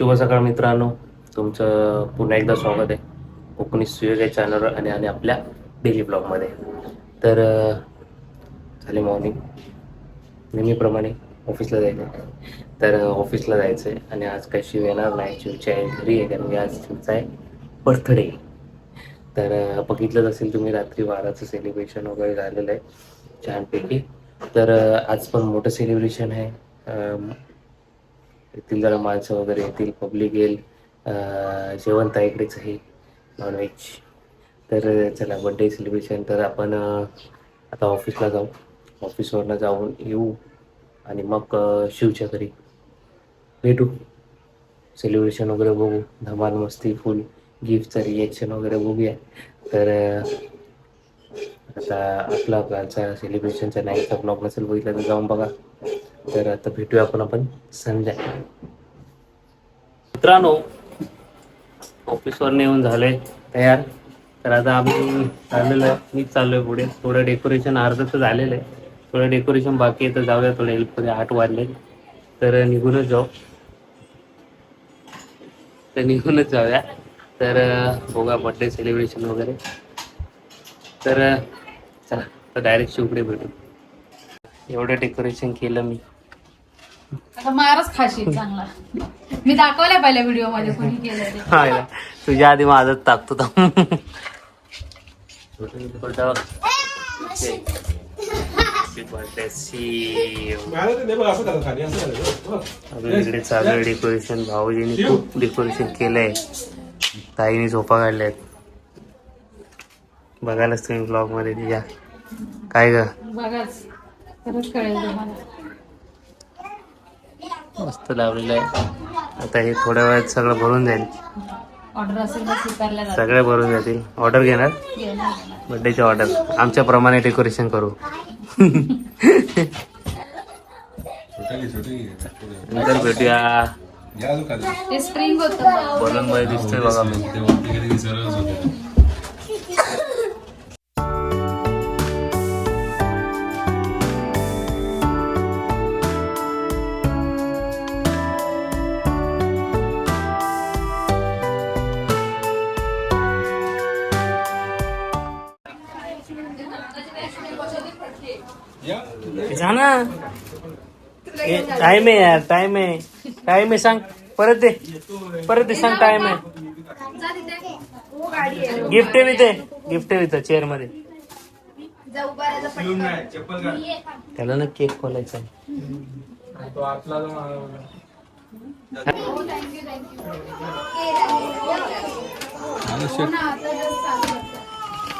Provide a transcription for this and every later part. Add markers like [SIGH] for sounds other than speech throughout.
शुभ सकाळ मित्रांनो. तुमचं पुन्हा एकदा स्वागत आहे. कोकणी सूर्य चॅनलवर आणि आणि आपल्या डेली ब्लॉगमध्ये तर अं, झाले मॉर्निंग नेहमीप्रमाणे ऑफिसला जायचं. आहे. तर ऑफिसला जायचं आहे आणि आज काही शिव येणार नाही शिवच्या घरी आहे. कारण की आज शिवचा आहे बर्थडे तर बघितलंच असेल तुम्ही रात्री बाराचं सेलिब्रेशन वगैरे झालेलं आहे. छानपैकी. तर आज पण मोठं सेलिब्रेशन आहे. येथील जरा माणसं वगैरे येतील पब्लिक येईल. जेवण तर इकडेच आहे नॉनव्हेज तर चला बड्डे सेलिब्रेशन तर आपण आता ऑफिसला जाऊ. ऑफिसवरनं जाऊन येऊ आणि मग शिवच्या घरी भेटू. सेलिब्रेशन वगैरे बघू. धमाल मस्ती फुल गिफ्टचं रिएक्शन वगैरे बघूया. तर आता आपला प्लॅनचा सेलिब्रेशनचा नाईटचा ब्लॉग नसेल बघितला तर जाऊन बघा. तर आता भेटूया आपण आपण संध्याकाळी मित्रांनो ऑफिसवर येऊन झालंय तयार. तर आता आम्ही चाललेलो आहे मीच चाललोय पुढे. थोडं डेकोरेशन अर्ध तर झालेलं आहे. थोडं डेकोरेशन बाकी आहे तर जाऊया थोडं हेल्पमध्ये आठ वाजले. तर निघूनच जाऊ. तर निघूनच जाऊया. तर बघा बर्थडे सेलिब्रेशन वगैरे. तर चला तर डायरेक्ट शिवकडे भेटू. एवढं डेकोरेशन केलं मी. आता मारच खाशील चांगला. मी दाखवल्या पहिल्या व्हिडिओमध्ये कोणी केलं ते. हाय ना. तुझ्या आधी माझं टाकतो. छोटं. इकडे चालू आहे डेकोरेशन भाऊजींनी खूप डेकोरेशन केलंय. ताईने झोपा काढल्यात. बघायलाच तुम्ही ब्लॉगमध्ये. तिच्या काय ग? बघाच. कळेल तुम्हाला. मस्त लावलेलं आहे. आता हे थोड्या वेळात सगळं भरून जाईल. ऑर्डर असेल तर स्वीकारल्या जाते सगळे भरून जातील. ऑर्डर घेणार. बर्थडेची ऑर्डर आमच्या प्रमाणे डेकोरेशन करू. नंतर भेटूया. ते स्प्रिंग होतं. बलून मध्ये दिसतोय बघा. मी जा ना? टाइम आहे यार टाइम आहे. टाइम आहे सांग. परत दे. परत दे सांग टाइम आहे. गिफ्ट आहे इथे गिफ्ट आहे इथं चेअरमध्ये. त्याला ना केक खोलायचा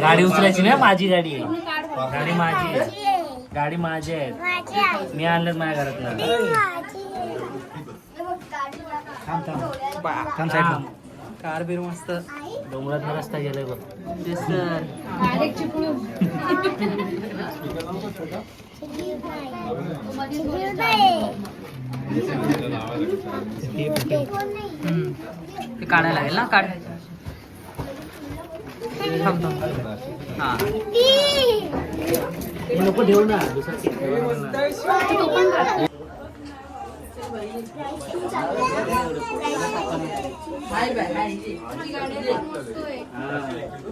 गाडी उचलायची ना? माझी गाडी आहे. गाडी माझी आहे. गाडी माझी आहे. मी आणलं माझ्या घरात कार बीर मस्त. डोंगरात रस्ता गेलाय बघ. डायरेक्ट चिपळून [LAUGHS] ते काढायला लागेल ना? काढ. हा. नको ठेवू ना. दुसरा केक ठेवा ना.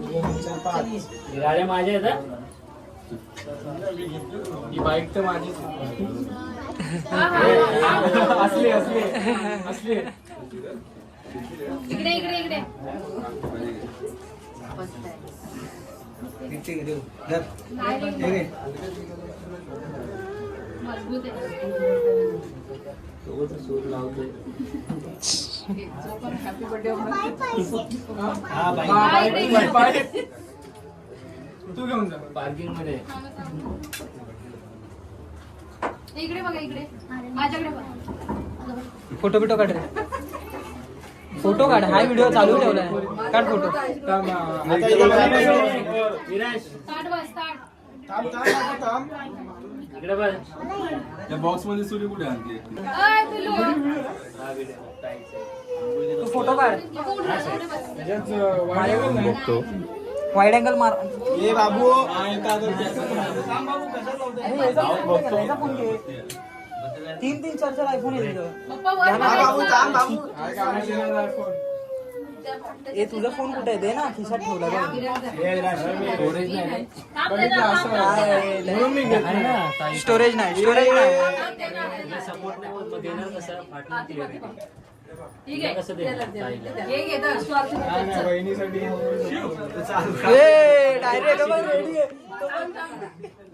ही गाड्या माझ्या आहेत बाईक तर माझीच असली असली. असली. इकडे इकडे इकडे. मजबूत आहे. हा तू घेऊन जा. पार्किंगमध्ये इकडे बघा इकडे. माझ्याकडे बघा. फोटो बिटो काढ रे. फोटो काढ हा व्हिडिओ चालू ठेवलाय. काढ फोटो. स्टार्ट बस स्टार्ट. त्या बॉक्समध्ये सूर्य कुठे आणते तू फोटो काढ. वाईड अँगल मार. ए बाबू. तीन तीन चार चार आयफोन तुझा. फोन कुठे आहे? दे ना खिशात ठेवला. स्टोरेज नाही. स्टोरेज नाही आहे. हे डायरेक्ट रेडी आहे.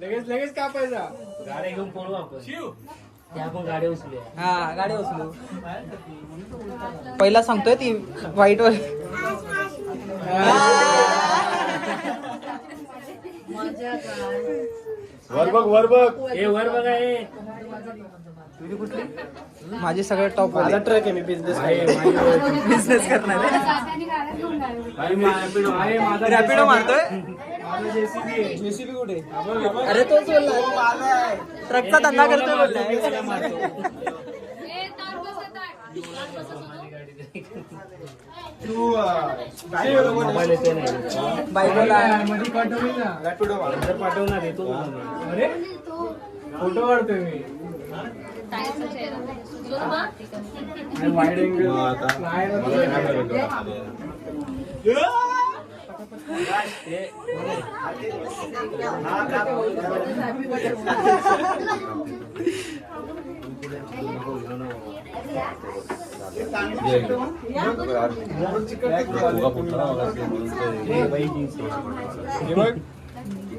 लगेच लगेच कापायचा. गाड्या घेऊन पळू आपण त्या आपण गाड्या उचलूया. हा गाडी उचलू. पहिला सांगतोय ती वाईट वर वर बघ वर बघ. ए वर बघा ए. माझे सगळे टॉप माझा ट्रक आहे मी बिझनेस बिझनेस करणार आहे. रॅपिडो मारतोय? जेसीबी कुठे अरे तोच बोलला. ट्रकचा धंदा करतोय पाठवणार अरे फोटो काढतोय मी.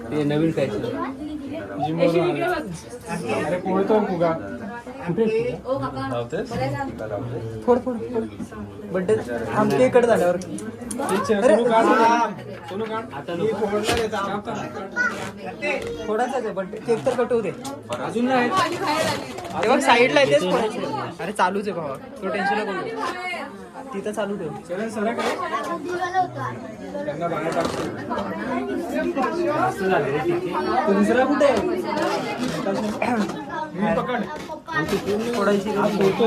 ते हे नवीन काय? फुगा लावतेस? फोड फोड फोड बड्डे आमच्या इकडे झाल्यावर. फोडायचं बड्डे केक तर कटवू दे. अजून नाही साईडला आहे तेच फोडायचं अरे चालूच आहे भावा. तो टेन्शन नको घेऊ. तिथं चालू ठेव. दुसरा कुठे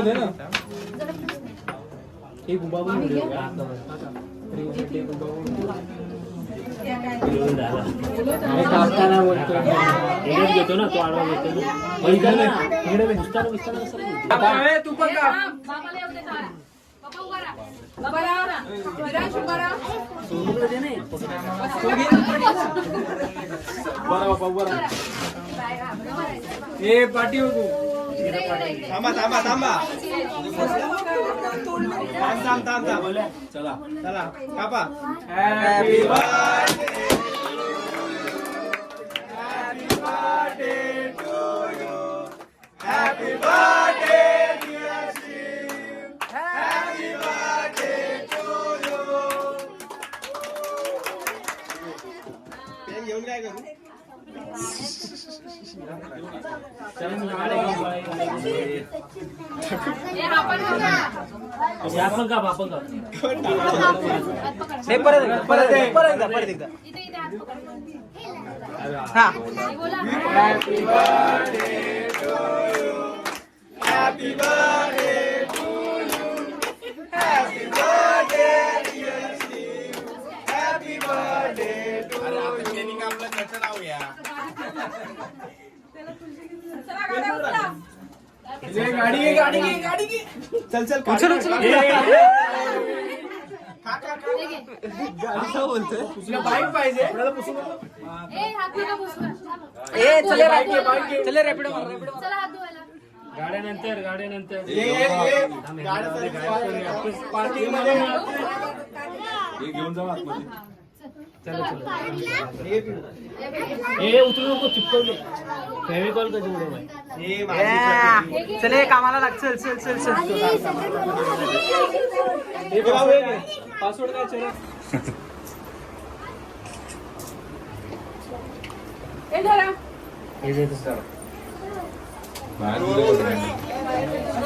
दे ना. घेतो ना तो आडवा घेतो ना. पण इकडे बरा बाबा, बरं. ए पाठी होतो थांबा थांबा थांबा थांब थांब थांब थांब चला चला कापा happy birthday to you happy birthday हा पण बघा. हे आपण का आपण का हात पकड. हे परत परत परत एकदा परत एकदा. हा हे बोला. अरे आता पेनिंग आपलं गाडी गाडी गाडी चल चल उचल उचल। बाईक पाहिजे? चले. चले रॅपिडो. गाड्यानंतर गाड्यानंतर. हे घेऊन जाऊ आतमध्ये. नको चिपकवले फेविकॉल कधी हे या. चले कामाला लाग चल चल चल चल. हे. पासवर्ड काय चला. हे जे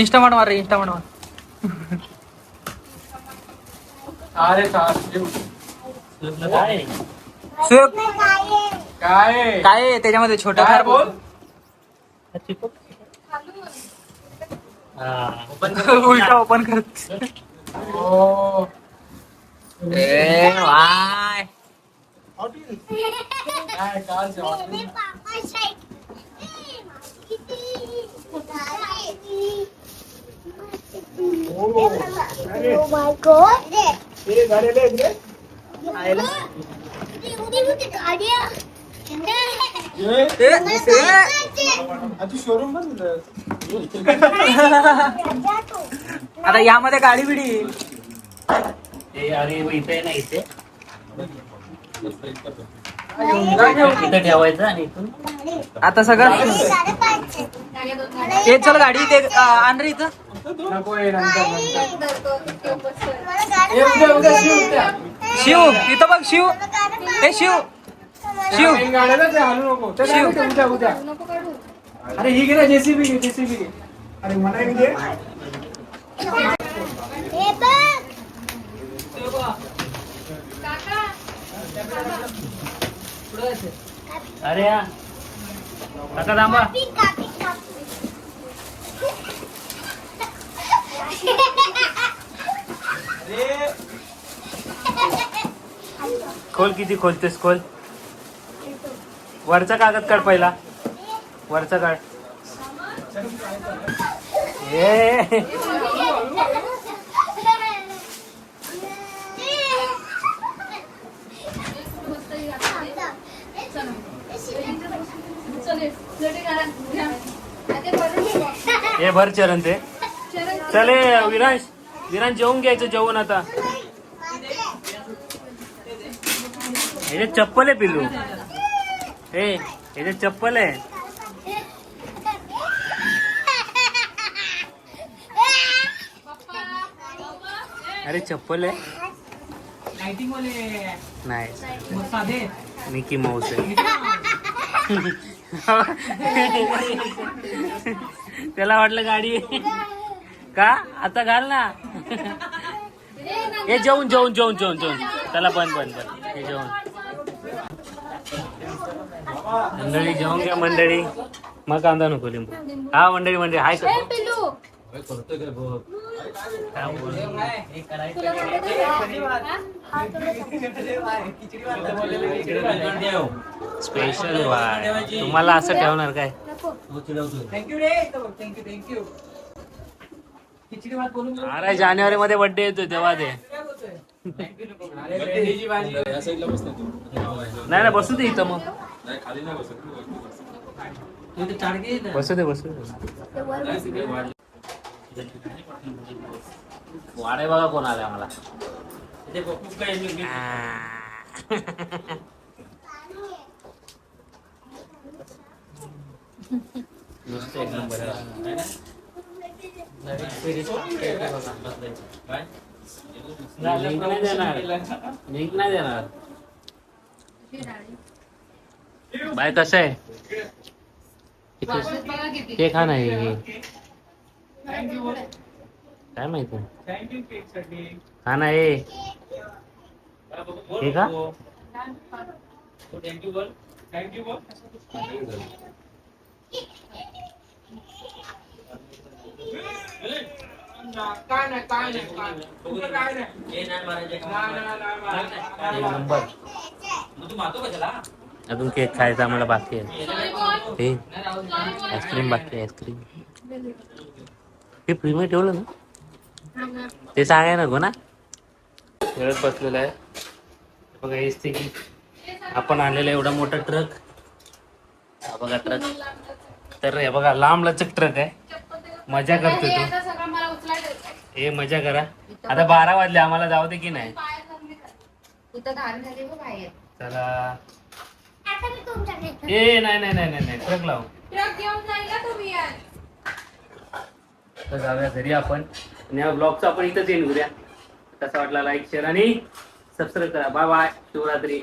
इंस्टामार्ट मार रे इंस्टामार्ट मार. काय? स्विफ्ट काय? काय आहे? त्याच्यामध्ये छोटा कार बोल. हा. उलटा ओपन कर ए वाय. Oh my आता यामध्ये गाडी बिडी. हे अरे इथे नाही इथे. इथं ठेवायचं आणि इथून. आता सगळं हे चल गाडी ते आण रे इथं. शिव इथं बघ शिव. हे शिव. शिव. शिव. अरे ही घे जेसीबी घे जेसीबी घे. अरे मला घे. हे बघ. अरे या काका थांबा. [LAUGHS] खोल किती खोलतेस खोल. वरचा कागद काढ पहिला. वरचा काढ. हे भर चरण ते. चले विरांश विरांश जेवून घ्यायचं जेवण आता. हे चप्पल आहे पिल्लू. हे हे चप्पल आहे. अरे चप्पल आहे. नाही. मिकी माऊस आहे. [LAUGHS] त्याला वाटलं गाडी. का? आता घाल ना. हे जेवून जेवून जेवून जेवून जेवून. त्याला बंद बंद बंद. हे जेवण मंडळी जेवून घ्या मंडळी. मग कांदा नको लिंबू. हा मंडळी मंडळी हाय? स्पेशल वाढ तुम्हाला असं ठेवणार काय? Thank you ray thank you thank you khichdi भात बोलून बोलून अरे जानेवारी मध्ये बर्थडे येतो तेव्हा ते. [LAUGHS] नाही ना बसू दे इथं मग. बसू. दे बसू दे वाडे बघा कोण आला आम्हाला. [LAUGHS] नुसतं एक नंबर आहे. लिंक नाही देणार. लिंक नाही देणार. बाय कसं आहे? ते खा नाही हे. काय माहिती थँक्यू केकसाठी खा ना हे हे का? थँक्यू बोल थँक्यू बोल काय नाही काय नाही काय नाही तुझं काय नाही एक नंबर अजून केक खायचा आम्हाला बाकी आहे. हे आईस्क्रीम बाकी आहे आईस्क्रीम. हे फ्रीमध्ये ठेवलं ना? ते सांगाय नको ना. खेळत बसलेलं आहे. बघा हेच ते की आपण आणलेला एवढा मोठा ट्रक हा बघा ट्रक तर हे बघा लांब लचक ट्रक आहे. मजा करतो हे तो. हे मजा करा. आता बारा वाजले आम्हाला जाऊ दे की नाही. चला आता मी तुमच्याकडे ए नाही नाही नाही नाही नाही ट्रक लाव. तर जाऊया घरी आपण. आणि या ब्लॉगचा आपण इथंच एंड करूया. कसा वाटला लाईक शेअर आणि सबस्क्राईब करा. Bye bye Shivratri.